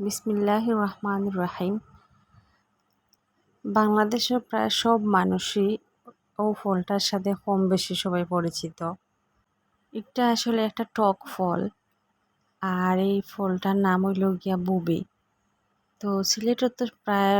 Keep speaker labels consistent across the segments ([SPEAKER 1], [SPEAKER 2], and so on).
[SPEAKER 1] বিসমিল্লাহ রহমান রাহিম বাংলাদেশের প্রায় সব মানুষই ও ফলটার সাথে কম বেশি সবাই পরিচিত। এটা আসলে একটা টক ফল, আর এই ফলটার নাম হইল গিয়া বুবি। তো সিলেটের তো প্রায়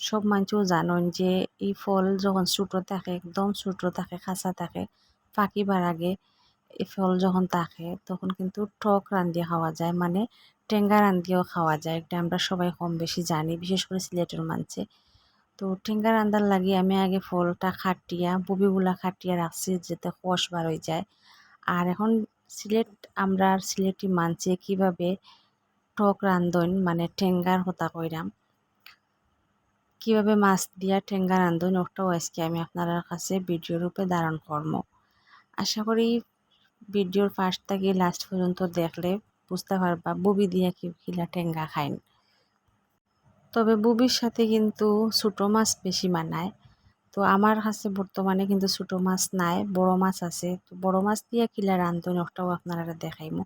[SPEAKER 1] সব মানুষও জানেন যে এই ফল যখন ছোটো থাকে, একদম ছোটো থাকে, খাঁচা থাকে, পাকিবার আগে এই ফল যখন থাকে, তখন কিন্তু টক রান্ধিয়ে খাওয়া যায়। মানে টেঙ্গা রান্ধিয়েও খাওয়া যায়, এটা আমরা সবাই কম বেশি জানি, বিশেষ করে সিলেটের মানছে তো টেঙ্গা রান্ধার লাগে আমি আগে ফলটা খাটিয়া, ববিগুলা খাটিয়া রাখছি যাতে কষ বার হয়ে যায়। আর এখন সিলেট, আমরা আর সিলেটি মানছে কীভাবে টক রান্ধন মানে টেঙ্গার হতা কইরাম। কীভাবে মাছ দিয়া টেঙ্গা রান্ধন ওটাও আজকে আমি আপনার কাছে ভিডিও রূপে ধারণ করব আশা করি ভিডিওর ফার্স্ট থেকে লাস্ট পর্যন্ত দেখলে বুঝতে পারবা বুবি দিয়া কি কিলা টেঙ্গা খাইন তবে বুবির সাথে কিন্তু ছোটো মাছ বেশি মানায়। তো আমার কাছে বর্তমানে কিন্তু ছোটো মাছ নাই, বড় মাছ আছে। তো বড় মাছ দিয়া কিলা রান্ধন ওটাও আপনারা দেখাইমো।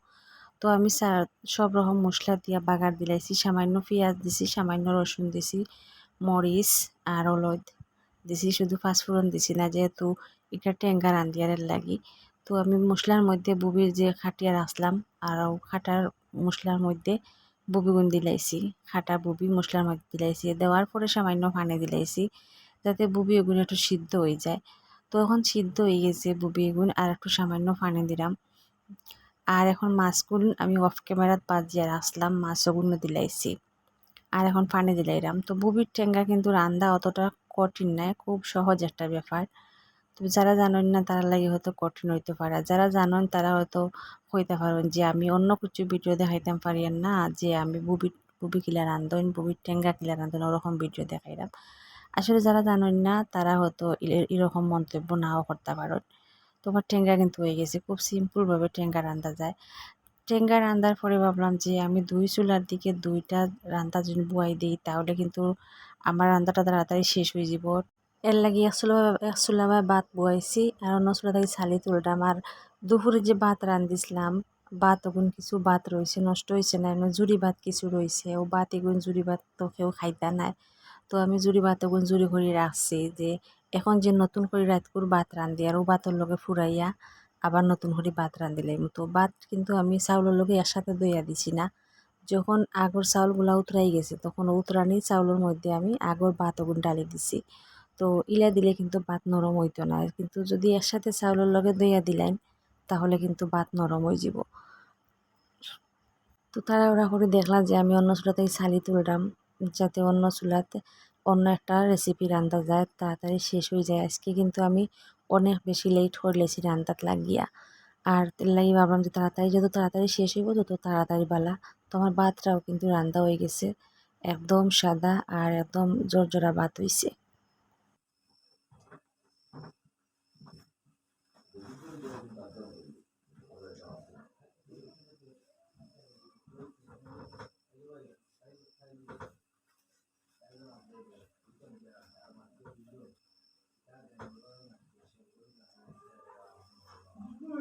[SPEAKER 1] তো আমি সব রকম মশলা দিয়া বাগার দিলাইছি, সামান্য পেঁয়াজ দিছি, সামান্য রসুন দিছি, মরিচ আর হলুদ দিছি, শুধু পাঁচফোড়ন দিছি না, যেহেতু এটা টেঙ্গা রান্ধিয়ারের লাগি। তো আমি মশলার মধ্যে বুবির যে খাটিয়া রাখলাম আর খাটার মশলার মধ্যে বুবিগুন দিলাইছি। খাটা বুবি মশলার মধ্যে দিলাইছি, দেওয়ার পরে সামান্য পানি দিলাইছি, যাতে বুবি এগুন একটু সিদ্ধ হয়ে যায়। তো এখন সিদ্ধ হয়ে গেছে বুবি এগুন আর একটু সামান্য পানি দিলাম। আর এখন মাছগুন আমি অফ ক্যামেরাত বাজিয়ে রাখলাম মাছগুলো দিলাইছি। আর এখন পানি দিলাইরাম তো বুবির টেঙ্গা কিন্তু রান্দা অতটা কঠিন নয়, খুব সহজ একটা ব্যাপার। যারা জানেন না, তারা লাগে হয়তো কঠিন হইতে পারে। যারা জানেন তারা হয়তো হইতে পারেন যে, আমি অন্য কিছু ভিডিও দেখাইতাম পারি না, যে আমি বুবি বুবি কিলা রান্ধন বুবির টেঙ্গা কিলা রান্ধন ওরকম ভিডিও দেখাইলাম আসলে যারা জানেন না, তারা হয়তো এরকম মন্তব্য নাও করতে পারেন তোমার টেঙ্গা কিন্তু হয়ে গেছে। খুব সিম্পলভাবে টেঙ্গা রান্ধা যায়। টেঙ্গা রান্ধার পরে ভাবলাম যে, আমি দুই চুলার দিকে দুইটা রান্না যদি বুয়াই দিই, তাহলে কিন্তু আমার রান্নাটা তাড়াতাড়ি শেষ হয়ে যাব এর লাগি এক চুলা এক চুলাবায় ভাত বুয়াইছি। আর অন্য চুলা থেকে ছালি তুললাম আর দুপুরে যে ভাত রান্ধিছিলাম, ভাত ওগুন কিছু ভাত রয়েছে, নষ্ট হয়েছে না। জুড়ি ভাত কিছু রয়েছে। ও ভাত এগুন জুড়ি ভাত তো কেউ খাইতা নাই। তো আমি জুড়ি ভাত ওগুন জুড়ি করে রাখছি যে, এখন যে নতুন করে রাতকুর ভাত রান্ধি, আর ও ভাতের লগে ফুরাইয়া আবার নতুন করে ভাত রান্ধিলাম। তো ভাত কিন্তু আমি চাউলের লগে একসাথে দইয়া দিছি না। যখন আগর চাউলগুলা উতরাই গেছে, তখন উতরানি চাউলের মধ্যে আমি আগর ভাত ওগুন ডালি দিছি। তো ইলা দিলে কিন্তু ভাত নরম হইতো না। কিন্তু যদি একসাথে চাউলের লগে দইয়া দিলেন, তাহলে কিন্তু ভাত নরম হয়ে যাব তো তারা ওরা করে দেখলাম যে আমি অন্য চুলাতে ছালি তুললাম, যাতে অন্য চুলাতে অন্য একটা রেসিপি রান্ধা যায়, তাড়াতাড়ি শেষ হয়ে যায়। আজকে কিন্তু আমি অনেক বেশি লেট করে লেছি রান্ধাত লাগিয়া। আর লাগি ভাবলাম যে তাড়াতাড়ি, যত তাড়াতাড়ি শেষ হইব, তত তাড়াতাড়ি বালা। তো আমার ভাতটাও কিন্তু রান্না হয়ে গেছে, একদম সাদা আর একদম জোরজোড়া ভাত হইছে।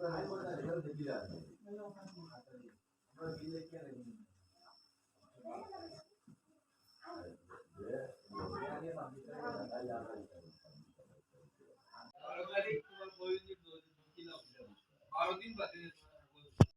[SPEAKER 2] Yeah.